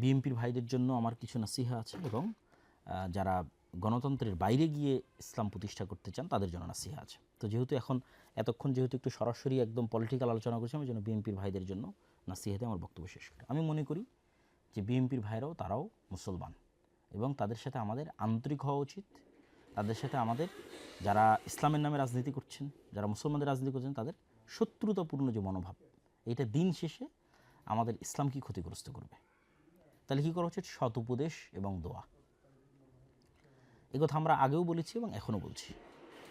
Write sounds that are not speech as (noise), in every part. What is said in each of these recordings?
বিএনপির ভাইদের জন্য আমার কিছু নাসিহা আছে এবং যারা গণতন্ত্রের বাইরে গিয়ে ইসলাম প্রতিষ্ঠা করতে চান, তাদের জন্য নাসিহা আছে। তো যেহেতু এখন, এতক্ষণ যেহেতু একটু সরাসরি একদম পলিটিক্যাল আলোচনা করছি, আমি যেন বিএনপির ভাইদের জন্য নাসিহাতে আমার বক্তব্য শেষ করি। আমি মনে করি যে বিএনপির ভাইরাও তারাও মুসলমান এবং তাদের সাথে আমাদের আন্তরিক হওয়া উচিত। তাদের সাথে আমাদের যারা ইসলামের নামে রাজনীতি করছেন, যারা মুসলমানদের রাজনীতি করছেন, তাদের শত্রুতাপূর্ণ যে মনোভাব এটা দিন শেষে আমাদের ইসলামকে ক্ষতিগ্রস্ত করবে? তাহলে কী করা উচিত? সৎ উপদেশ এবং দোয়া। এ কথা আমরা আগেও বলেছি এবং এখনও বলছি।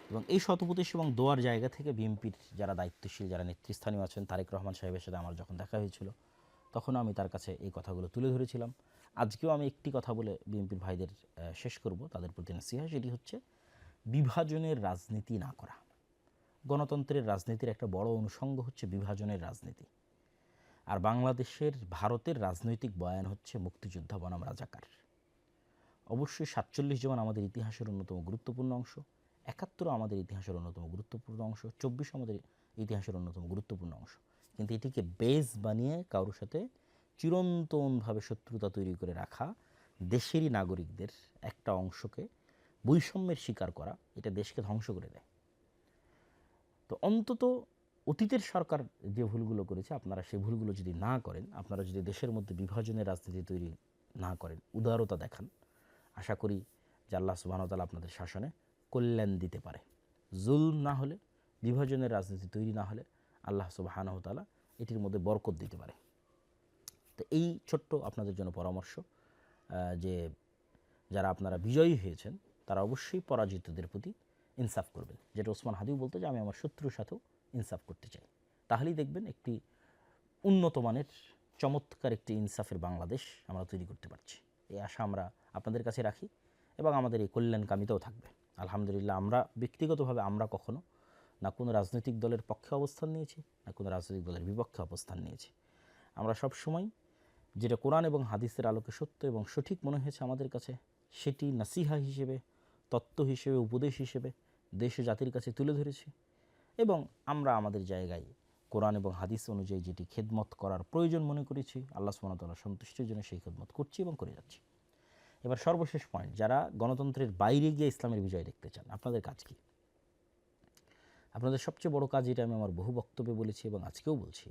এবং এই সৎ উপদেশ এবং দোয়ার জায়গা থেকে বিএনপির যারা দায়িত্বশীল, যারা নেতৃস্থানীয় আছেন, তারেক রহমান সাহেবের সাথে আমার যখন দেখা হয়েছিল, তখনও আমি তার কাছে এই কথাগুলো তুলে ধরেছিলাম। আজকেও আমি একটি কথা বলে বিএনপির ভাইদের শেষ করব। তাদের প্রতি নাসিহা সেটি হচ্ছে, বিভাজনের রাজনীতি না করা। গণতন্ত্রের রাজনীতির একটা বড় অনুষঙ্গ হচ্ছে বিভাজনের রাজনীতি। আর বাংলাদেশের ভারতের রাজনৈতিক বয়ান হচ্ছে মুক্তিযোদ্ধা বনাম রাজাকার। অবশ্যই সাতচল্লিশ যেমন আমাদের ইতিহাসের অন্যতম গুরুত্বপূর্ণ অংশ, একাত্তরও আমাদের ইতিহাসের অন্যতম গুরুত্বপূর্ণ অংশ চব্বিশ আমাদের ইতিহাসের অন্যতম গুরুত্বপূর্ণ অংশ। কিন্তু এটিকে বেস বানিয়ে কারোর সাথে চিরন্তনভাবে শত্রুতা তৈরি করে রাখা দেশেরই নাগরিকদের একটা অংশকে বৈষম্যের শিকার করা, এটা দেশকে ধ্বংস করে দেয়। তো অন্তত অতীতের সরকার যে ভুলগুলো করেছে, আপনারা সেই ভুলগুলো যদি না করেন, আপনারা যদি দেশের মধ্যে বিভাজনের রাজনীতি তৈরি না করেন, উদারতা দেখান, আশা করি যে আল্লাহ সুবাহতালা আপনাদের শাসনে কল্যাণ দিতে পারে। জুলম না হলে, বিভাজনের রাজনীতি তৈরি না হলে আল্লাহ সুবাহানহতালা এটির মধ্যে বরকত দিতে পারে। তো এই ছোট্ট আপনাদের জন্য পরামর্শ যে যারা আপনারা বিজয়ী হয়েছেন, তারা অবশ্যই পরাজিতদের প্রতি ইনসাফ করবেন। যেটা ওসমান হাদিও বলতো যে, আমি আমার শত্রুর সাথেও ইনসাফ করতে চাই। তাহলেই দেখবেন একটি উন্নত মানের চমৎকার একটি ইনসাফের বাংলাদেশ আমরা তৈরি করতে পারছি। এই আশা আমরা আপনাদের কাছে রাখি এবং আমাদের এই কল্যাণকামিতাও থাকবে। আলহামদুলিল্লাহ আমরা ব্যক্তিগতভাবে আমরা কখনো না কোনো রাজনৈতিক দলের পক্ষে অবস্থান নিয়েছি, না কোনো রাজনৈতিক দলের বিপক্ষে অবস্থান নিয়েছি। আমরা সব সময় যেটা কোরআন এবং হাদিসের আলোকে সত্য এবং সঠিক মনে হয়েছে আমাদের কাছে, সেটি নাসিহা হিসেবে, তত্ত্ব হিসেবে, উপদেশ হিসেবে দেশ জাতির কাছে তুলে ধরেছি। এবং আমরা আমাদের জায়গায় কোরআন এবং হাদিস অনুযায়ী যেটি খেদমত করার প্রয়োজন মনে করেছি, আল্লাহ সুমনতাল্লাহ সন্তুষ্টির জন্য সেই খেদমত করছি এবং করে যাচ্ছি। এবার সর্বশেষ পয়েন্ট যারা গণতন্ত্রের বাইরে গিয়ে ইসলামের বিজয় দেখতে চান, আপনাদের কাজ কি? আপনাদের সবচেয়ে বড় কাজ এটা আমি আমার বহু বক্তব্যে বলেছি এবং আজকেও বলছি,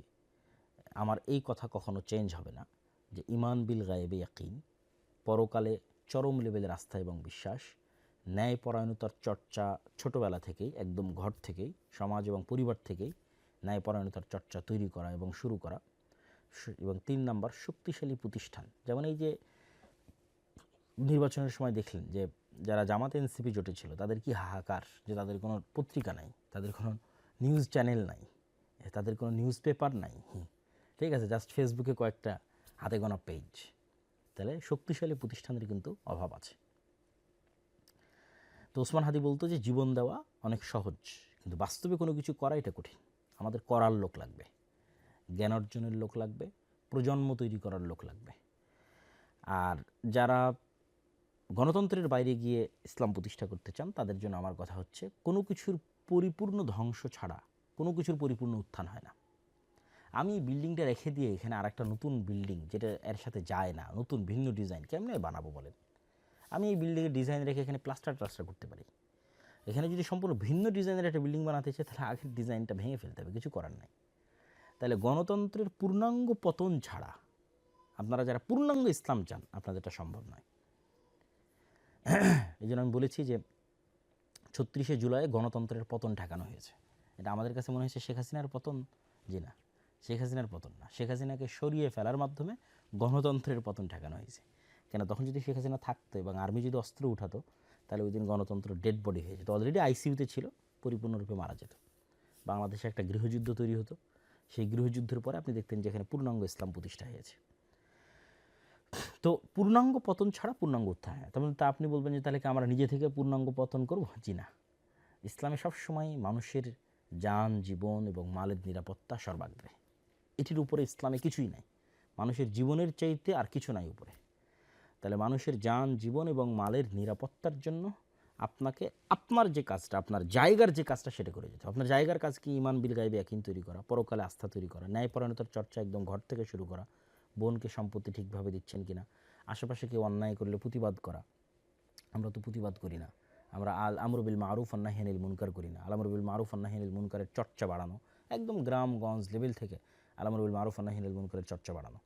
আমার এই কথা কখনো চেঞ্জ হবে না যে ইমান বিল গায়েবে ইয়াকিন, পরকালে চরম লেভেলের আস্থা এবং বিশ্বাস ন্যায়পরায়ণতার চর্চা ছোটোবেলা থেকেই, একদম ঘর থেকেই, সমাজ এবং পরিবার থেকেই ন্যায়পরায়ণতার চর্চা তৈরি করা এবং শুরু করা। এবং তিন নাম্বার, শক্তিশালী প্রতিষ্ঠান। যেমন এই যে নির্বাচনের সময় দেখলেন যে, যারা জামাত এনসিপি জোটে ছিল, তাদের কি হাহাকার যে তাদের কোনো পত্রিকা নাই, তাদের কোনো নিউজ চ্যানেল নাই, তাদের কোনো নিউজ পেপার নাই। ঠিক আছে, জাস্ট ফেসবুকে কয়েকটা হাতে গোনা পেজ। তাহলে শক্তিশালী প্রতিষ্ঠানের কিন্তু অভাব আছে। তো ওসমান হাদি বলতো যে জীবন দেওয়া অনেক সহজ, কিন্তু বাস্তবে কোনো কিছু করা এটা কঠিন। আমাদের করার লোক লাগবে, জ্ঞান অর্জনের লোক লাগবে, প্রজন্ম তৈরি করার লোক লাগবে। আর যারা গণতন্ত্রের বাইরে গিয়ে ইসলাম প্রতিষ্ঠা করতে চান, তাদের জন্য আমার কথা হচ্ছে, কোনো কিছুর পরিপূর্ণ ধ্বংস ছাড়া কোনো কিছুর পরিপূর্ণ উত্থান হয় না। আমি বিল্ডিংটা রেখে দিয়ে এখানে আর একটা নতুন বিল্ডিং, যেটা এর সাথে যায় না, নতুন ভিন্ন ডিজাইন কেমনে বানাবো বলেন? আমি এই বিল্ডিংয়ের ডিজাইন রেখে এখানে প্লাস্টার টাস্টার করতে পারি। এখানে যদি সম্পূর্ণ ভিন্ন ডিজাইনের একটা বিল্ডিং বানাতে চাই তাহলে আগের ডিজাইনটা ভেঙে ফেলতে হবে, কিছু করার নাই। তাহলে গণতন্ত্রের পূর্ণাঙ্গ পতন ছাড়া আপনারা যারা পূর্ণাঙ্গ ইসলাম চান, আপনাদের এটা সম্ভব নয়। (clears throat) এই জন্য আমি বলেছি যে, ছত্রিশে জুলাই গণতন্ত্রের পতন ঠেকানো হয়েছে। এটা আমাদের কাছে মনে হয়েছে শেখ হাসিনার পতন? জি না, শেখ হাসিনার পতন না। শেখ হাসিনাকে সরিয়ে ফেলার মাধ্যমে গণতন্ত্রের পতন ঠেকানো হয়েছে। কেন? তখন যদি শেখ হাসিনা থাকতো এবং আর্মি যদি অস্ত্র উঠাতো, তাহলে ওই দিন গণতন্ত্র ডেড বডি হয়ে যেত। অলরেডি আইসিইউতে ছিল, পরিপূর্ণরূপে মারা যেত। বাংলাদেশে একটা গৃহযুদ্ধ তৈরি হতো। সেই গৃহযুদ্ধের পরে আপনি দেখতেন যে এখানে পূর্ণাঙ্গ ইসলাম প্রতিষ্ঠা হয়েছে। তো পূর্ণাঙ্গ পতন ছাড়া পূর্ণাঙ্গ উত্থান হয় তখন তা আপনি বলবেন যে তাহলে কি আমরা নিজে থেকে পূর্ণাঙ্গ পতন করব? জি না। ইসলামে সবসময় মানুষের যান, জীবন এবং মালের নিরাপত্তা সর্বাগ্রে। এটির উপরে ইসলামে কিছুই নাই। মানুষের জীবনের চাইতে আর কিছু নাই উপরে। তাহলে মানুষের যান, জীবন এবং মালের নিরাপত্তার জন্য আপনাকে, আপনার যে কাজটা, আপনার জায়গার যে কাজটা সেটা করে যেতে আপনার জায়গার কাজ কি ইমান বিল গাইবে একিন তৈরি করা, পরকালে আস্থা তৈরি করা, ন্যায়পরায়ণতার চর্চা একদম ঘর থেকে শুরু করা, বোনকে সম্পত্তি ঠিকভাবে দিচ্ছেন কিনা, আশেপাশে কেউ অন্যায় করলে প্রতিবাদ করা, আমরা তো প্রতিবাদ করি না। আমরা আল আমরুবিল মারুফ আন্নাহিনিল মুনকার করি না। আলামরুবিল মারুফ আন্নাহিনিল মুনকারের চর্চা বাড়ানো, একদম গ্রামগঞ্জ লেভেল থেকে আলামরুবিল মারুফ আন্নাহিনিল মুনকারের চর্চা বাড়ানো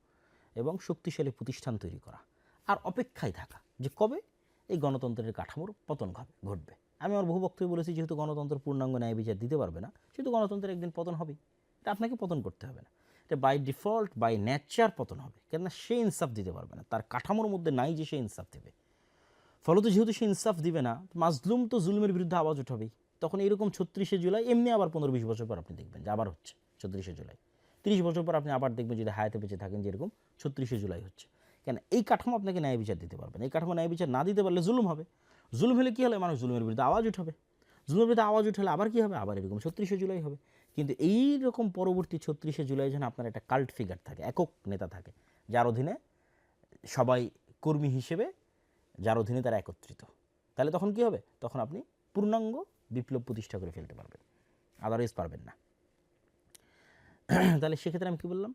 এবং শক্তিশালী প্রতিষ্ঠান তৈরি করা। আর অপেক্ষায় থাকা যে কবে এই গণতন্ত্রের কাঠামোর পতন ঘটবে ঘটবে। আমি আমার বহু বক্তব্য বলেছি, যেহেতু গণতন্ত্র পূর্ণাঙ্গ ন্যায় বিচার দিতে পারবে না, সেহেতু গণতন্ত্রের একদিন পতন হবেই। এটা আপনাকে পতন করতে হবে না। এটা বাই ডিফল্ট বাই ন্যাচার পতন হবে। কেননা সে ইনসাফ দিতে পারবে না। তার কাঠামোর মধ্যে নাই যে সে ইনসাফ দেবে। ফলত যেহেতু সে ইনসাফ দিবে না, মাজলুম তো জুলুমের বিরুদ্ধে আওয়াজ উঠাবেই। তখন এরকম ছত্রিশে জুলাই, এমনি আবার পনেরো বিশ বছর পর আপনি দেখবেন যে আবার হচ্ছে, ছত্রিশে জুলাই। তিরিশ বছর পর আপনি আবার দেখবেন যদি হায়াতে বেঁচে থাকেন যে এরকম ছত্রিশে জুলাই হচ্ছে। কেন? এই কাঠামো আপনাকে ন্যায় বিচার দিতে পারবে এই কাঠামো ন্যায় বিচার না দিতে পারলে জুলুম হবে। জুলুম হলে কী হলে মানুষ জুলুমের বিরুদ্ধে আওয়াজ উঠাবে। জুলুমের বিরুদ্ধে আওয়াজ উঠালে আবার কী হবে? আবার এরকম ছত্রিশে জুলাই হবে। কিন্তু এই রকম পরবর্তী ছত্রিশে জুলাই যেন আপনার একটা কাল্ট ফিগার থাকে, একক নেতা থাকে, যার অধীনে সবাই কর্মী হিসেবে, যার অধীনে তারা একত্রিত। তাহলে তখন কি হবে? তখন আপনি পূর্ণাঙ্গ বিপ্লব প্রতিষ্ঠা করে ফেলতে পারবেন। আদারওয়াইজ পারবেন না। তাহলে সেক্ষেত্রে আমি কী বললাম?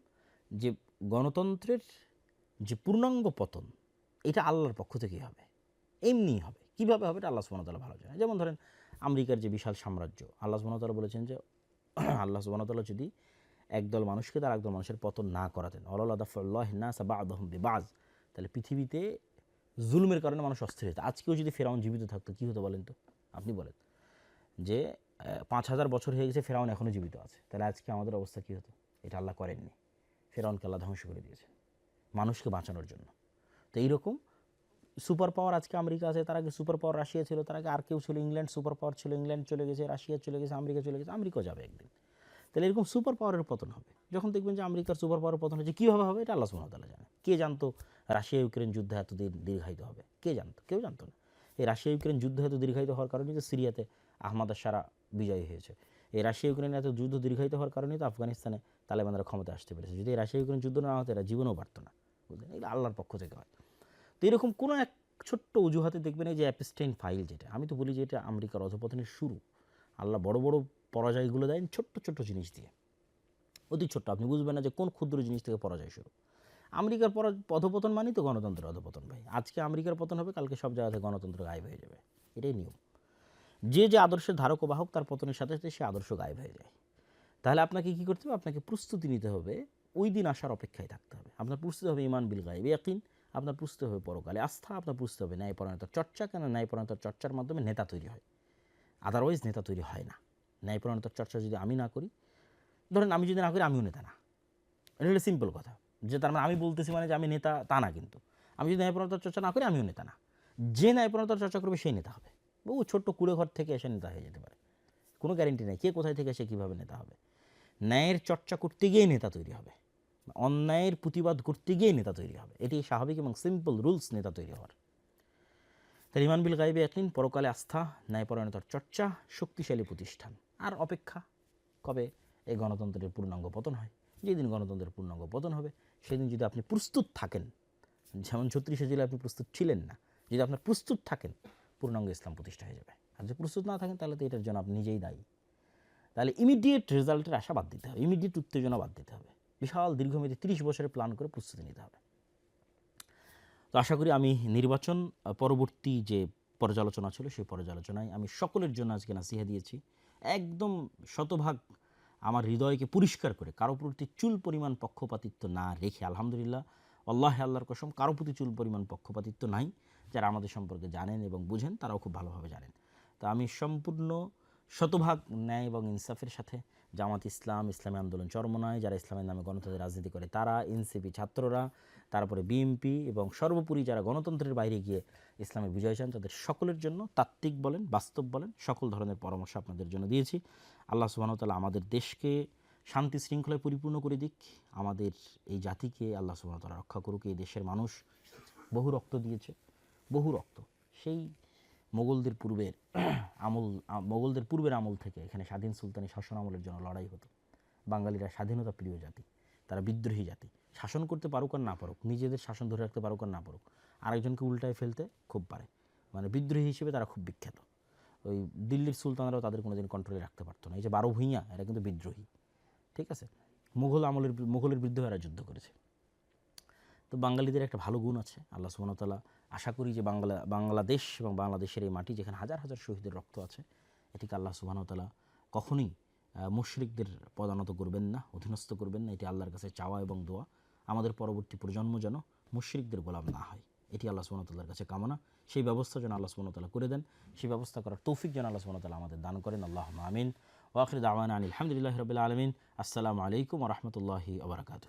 যে গণতন্ত্রের যে পূর্ণাঙ্গ পতন, এটা আল্লাহর পক্ষ থেকেই হবে। এমনিই হবে। কীভাবে হবে এটা আল্লাহ সুবহানাহু ভালো জানে। যেমন ধরেন আমেরিকার যে বিশাল সাম্রাজ্য, আল্লাহ সুবহানাহু বলেছেন যে (clears throat) আল্লাহ সুবহানাহু যদি একদল মানুষকে তার একদল মানুষের পতন না করাতেন অল্লাহ বাজ তাহলে পৃথিবীতে জুলুমের কারণে মানুষ অস্থির হতো। আজকেও যদি ফেরাউন জীবিত থাকতো, কী হতো বলেন তো? আপনি বলেন যে পাঁচ হাজার বছর হয়ে গেছে, ফেরাউন এখনও জীবিত আছে। তাহলে আজকে আমাদের অবস্থা কী হতো? এটা আল্লাহ করেননি। ফেরাউনকে আল্লাহ ধ্বংস করে দিয়েছে। মানুষকে বাঁচানোর জন্য। তো এইরকম সুপার পাওয়ার আজকে আমেরিকা আছে, তার আগে সুপার পাওয়ার রাশিয়া ছিল, তার আগে আর কেউ ছিল, ইংল্যান্ড সুপার পাওয়ার ছিল, ইংল্যান্ড চলে গেছে, রাশিয়া চলে গেছে, আমেরিকা চলে গেছে, আমেরিকাও যাবে একদিন। তাহলে এরকম সুপার পাওয়ারের পতন হবে। যখন দেখবেন যে আমেরিকার সুপার পাওয়ারের পতন হচ্ছে কীভাবে হবে এটা আল্লাহ সুমতাল্লাহ জানে। কে জানতো রাশিয়া ইউক্রেন যুদ্ধ এত দীর্ঘায়িত হবে? কে জানতো? কেউ জানতো না। এই রাশিয়া ইউক্রেন যুদ্ধ এত দীর্ঘায়িত হওয়ার কারণে যে সিরিয়াতে আহমদ সারা বিজয়ী হয়েছে। এই রাশিয়া ইউক্রেন এত যুদ্ধ দীর্ঘায়িত হওয়ার কারণেই তো আফগানিস্তানে তালেবানরা ক্ষমতা আসতে পেরেছে। যদি রাশিয়া ইউক্রেন যুদ্ধ না হতো, এরা জীবনও পারতো না। বুঝলেন এগুলো আল্লাহর পক্ষ থেকে হয়। তো এরকম কোনো এক ছোট্ট অজুহাতে দেখবেন এই যে অ্যাপস্টেইন ফাইল যেটা, আমি তো বলি যে এটা আমেরিকার অধপতনের শুরু। আল্লাহ বড় বড় পরাজয়গুলো দেন ছোট্ট ছোট্ট জিনিস দিয়ে। অতি ছোট্ট, আপনি বুঝবেন না যে কোন ক্ষুদ্র জিনিস থেকে পরাজয় শুরু। আমেরিকার পরা, অধপতন মানেই তো গণতন্ত্রের অধপতন ভাই। আজকে আমেরিকার পতন হবে, কালকে সব জায়গাতে গণতন্ত্র গায়েব হয়ে যাবে। এটাই নিয়ম। যে যে আদর্শের ধারক বাহক, তার পতনের সাথে সাথে সে আদর্শ গায়েব হয়ে যায়। তাহলে আপনাকে কী করতে হবে? আপনাকে প্রস্তুতি নিতে হবে ওই দিন আসার অপেক্ষায় থাকতে হবে। আপনার প্রস্তুতি হবে ইমান বিল গায়েব, ইয়াকিন। আপনার পুষতে হবে পরকালে আস্থা, আপনার পুষতে হবে ন্যায়পরায়ণতার চর্চা কেন ন্যায়পরায়ণতার চর্চার মাধ্যমে নেতা তৈরি হয়। আদারওয়াইজ নেতা তৈরি হয় না। ন্যায়পরায়ণতার চর্চা যদি আমি না করি, ধরেন আমি যদি না করি, আমিও নেতা না। এটা হলো সিম্পল কথা। যে তার মানে আমি বলতেছি মানে যে আমি নেতা, তা না কিন্তু। আমি যদি ন্যায়পরায়ণতার চর্চা না করি, আমিও নেতা না। যে ন্যায়পরায়ণতার চর্চা করবে, সেই নেতা হবে। বহু ছোট্ট কুড়ে ঘর থেকে এসে নেতা হয়ে যেতে পারে। কোনো গ্যারেন্টি নেই। কে কোথায় থেকে এসে কীভাবে নেতা হবে? ন্যায়ের চর্চা করতে গিয়েই নেতা তৈরি হবে। অন্যায়ের প্রতিবাদ করতে গিয়ে নেতা তৈরি হবে। এটি স্বাভাবিক এবং সিম্পল রুলস নেতা তৈরি হওয়ার। তাই ইমান বিল গাইবে একদিন পরকালে আস্থা, ন্যায়পরায়ণতার চর্চা, শক্তিশালী প্রতিষ্ঠান আর অপেক্ষা কবে এই গণতন্ত্রের পূর্ণাঙ্গ পতন হয়। যেদিন গণতন্ত্রের পূর্ণাঙ্গ পতন হবে, সেদিন যদি আপনি প্রস্তুত থাকেন, যেমন ছত্রিশে জেলে আপনি প্রস্তুত ছিলেন না, যদি আপনার প্রস্তুত থাকেন, পূর্ণাঙ্গ ইসলাম প্রতিষ্ঠা হয়ে যাবে। আর যদি প্রস্তুত না থাকেন, তাহলে তো এটার জন্য আপনি নিজেই দায়ী। তাহলে ইমিডিয়েট রেজাল্টের আশা বাদ দিতে হবে ইমিডিয়েট উত্তেজনা বাদ দিতে হবে। বিশাল দীর্ঘমেয়াদী তিরিশ বছরের প্ল্যান করে প্রস্তুতি নিতে হবে। তো আশা করি আমি নির্বাচন পরবর্তী যে পর্যালোচনা ছিল সেই পর্যালোচনায় আমি সকলের জন্য আজকে নাসিহা দিয়েছি। একদম শতভাগ আমার হৃদয়কে পরিষ্কার করে, কারও প্রতি চুল পরিমাণ পক্ষপাতিত্ব না রেখে, আলহামদুলিল্লাহ, আল্লাহ আল্লাহর কসম, কারও প্রতি চুল পরিমাণ পক্ষপাতিত্ব নাই। যারা আমাদের সম্পর্কে জানেন এবং বুঝেন, তারাও খুব ভালোভাবে জানেন। তা আমি সম্পূর্ণ শতভাগ ন্যায় এবং ইনসাফের সাথে জামাত ইসলাম, ইসলামী আন্দোলন চরমনায়, যারা ইসলামের নামে গণতন্ত্রের রাজনীতি করে, তারা এনসিপি ছাত্ররা, তারপরে বিএমপি এবং সর্বোপরি যারা গণতন্ত্রের বাইরে গিয়ে ইসলামের বিজয় চান, তাদের সকলের জন্য তাত্ত্বিক বলেন, বাস্তব বলেন, সকল ধরনের পরামর্শ আপনাদের জন্য দিয়েছি। আল্লাহ সুবাহতাল্লাহ আমাদের দেশকে শান্তি শৃঙ্খলায় পরিপূর্ণ করে দিক। আমাদের এই জাতিকে আল্লাহ সুবাহতাল্লাহ রক্ষা করুক। এই দেশের মানুষ বহু রক্ত দিয়েছে, বহু রক্ত। সেই মোগলদের পূর্বের আমল, মোগলদের পূর্বের আমল থেকে এখানে স্বাধীন সুলতানি শাসন আমলের জন্য লড়াই হতো। বাঙালিরা স্বাধীনতা প্রিয় জাতি, তারা বিদ্রোহী জাতি। শাসন করতে পারুক আর না পারুক, নিজেদের শাসন ধরে রাখতে পারুক আর না পারুক, আরেকজনকে উল্টায় ফেলতে খুব পারে। মানে বিদ্রোহী হিসেবে তারা খুব বিখ্যাত। ওই দিল্লির সুলতানরাও তাদের কোনোদিন কন্ট্রোলে রাখতে পারতো না। এই যে বারো ভূঁইয়া, এরা কিন্তু বিদ্রোহী। ঠিক আছে? মুঘল আমলের মুঘলের বিরুদ্ধে এরা যুদ্ধ করেছে। তো বাঙালিদের একটা ভালো গুণ আছে। আল্লাহ সুবহানাহু আশা করি যে বাংলা, বাংলাদেশ এবং বাংলাদেশের এই মাটি যেখানে হাজার হাজার শহীদের রক্ত আছে, এটিকে আল্লাহ সুবহানাহু কখনোই মুশরিকদের পদানত করবেন না, অধীনস্থ করবেন না। এটি আল্লাহর কাছে চাওয়া এবং দোয়া। আমাদের পরবর্তী প্রজন্ম যেন মুশরিকদের গোলাম না হয়। এটি আল্লাহ সুবহানাহু কাছে কামনা। সেই ব্যবস্থা যেন আল্লাহ সুবহানাহু করে দেন, সেই ব্যবস্থা করার তৌফিক যেন আল্লাহ সুবহানাহু আমাদের দান করেন। আল্লাহ আমিন। ওয়াখির দাওয়ানা আলহামদুলিল্লাহ রবিল আলমিন। আসসালামু আলাইকুম রহমতুল্লাহি আবরকাতু